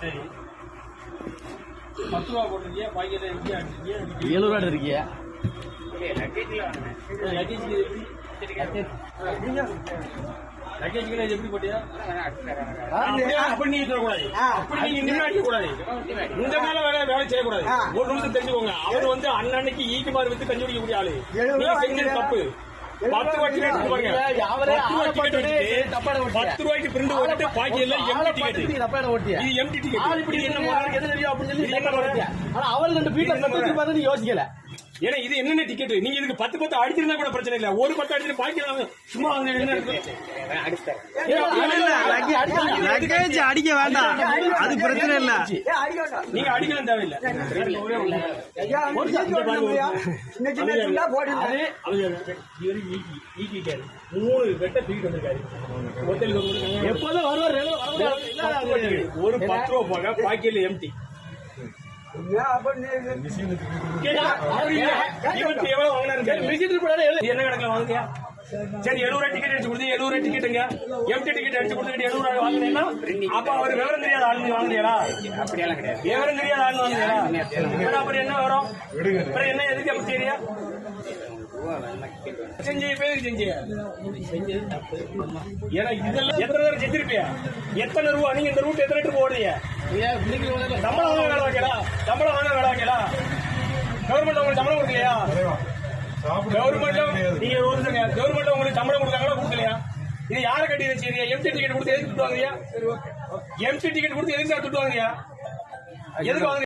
சரி. பத்து ரூபா போட்டிருக்கியா? பாக்கெட் இருக்கியா அடிச்சிருக்கியா ஏழு ரூபா எப்படி? போட்டியா? அப்படி நீங்க சொல்லக்கூடாது இந்த மேல வேலை வேலை செய்யக்கூடாது. ஒரு நிமிஷம் தெரிஞ்சுக்கோங்க. அவர் வந்து அண்ணன்னைக்கு ஈக்குமாறு வித்து கஞ்சி குடிக்கக்கூடிய ஆளு. தப்பு. பத்து ரூபாய் டிக்கெட் எடுத்து பாருங்க அவரே பத்து ரூபாய்க்கு பிரிண்ட் போட்டுட்டு பாக்கி எல்லாம் எம்டி டிக்கெட்? இது எம்டி டிக்கெட் இப்படி என்ன அப்படின்னு சொல்லி என்ன? ஆனா அவர் ரெண்டு வீட்டுல முறை? ரூபாய் யோசிக்கல. ஏன்னா இது என்னென்ன டிக்கெட் நீங்க இதுக்கு பத்து பத்து அடிச்சிருந்தா கூட பிரச்சனை இல்ல. ஒரு பத்து அடிச்சிட்டு பாக்கி சும்மா அங்க என்ன லக்கேஜ் அடிக்க வேண்டாம். அது பிரச்சனை இல்ல. நீங்க அடிக்கலாம் தேவையில்லை. மூணு வெட்ட தூக்கிட்டு வந்திருக்காரு. ஹோட்டலுக்கு வந்து எப்போதும் வருவார் ஒரு பத்து ரூபா போக பாக்கியில் எம்டி. என்ன கணக்கில் வாங்குறியா சரி எழுபது ரூபாய் டிக்கெட் அடிச்சு கொடுத்து எழுபது ரூபாய் டிக்கெட்டுங்க எம்டி டிக்கெட் அடிச்சு கொடுத்துட்டு எழுபது ரூபாய் வாங்கினீங்கன்னா அப்ப அவர் விவரம் தெரியாத ஆளுங்க வாங்குறீங்களா அப்படியெல்லாம் கிடையாது. விவரம் தெரியாத ஆளுங்க வாங்குறீங்களா அப்புறம் என்ன வரும்? அப்புறம் என்ன எதுக்கு அப்படி தெரியா செஞ்சு பேருக்கு செஞ்சு. ஏன்னா இதெல்லாம் எத்தனை தடவை செஞ்சிருப்பியா? எத்தனை ரூபா? நீங்க இந்த ரூட் எத்தனை ட்ரிப் ஓடுறீங்க சம்பளம் வாங்க வேலை வைக்கலாம் சம்பளம் வாங்க வேலை வைக்கலாம் கவர்மெண்ட் உங்களுக்கு சம்பளம் கொடுக்கலையா? கவர்மெண்ட் நீங்க ஒரு நிமிஷங்க. கவர்மெண்ட் உங்களுக்கு சம்பளம் கொடுத்தாங்களா கொடுக்கலையா? இது யாரை கட்டி வச்சிருக்கீங்க எம்சி டிக்கெட் கொடுத்து எதுக்கு துட்டு வாங்குறியா எம்சி டிக்கெட் கொடுத்து எதுக்கு சார் துட்டு வாங்குறியா எதுக்கு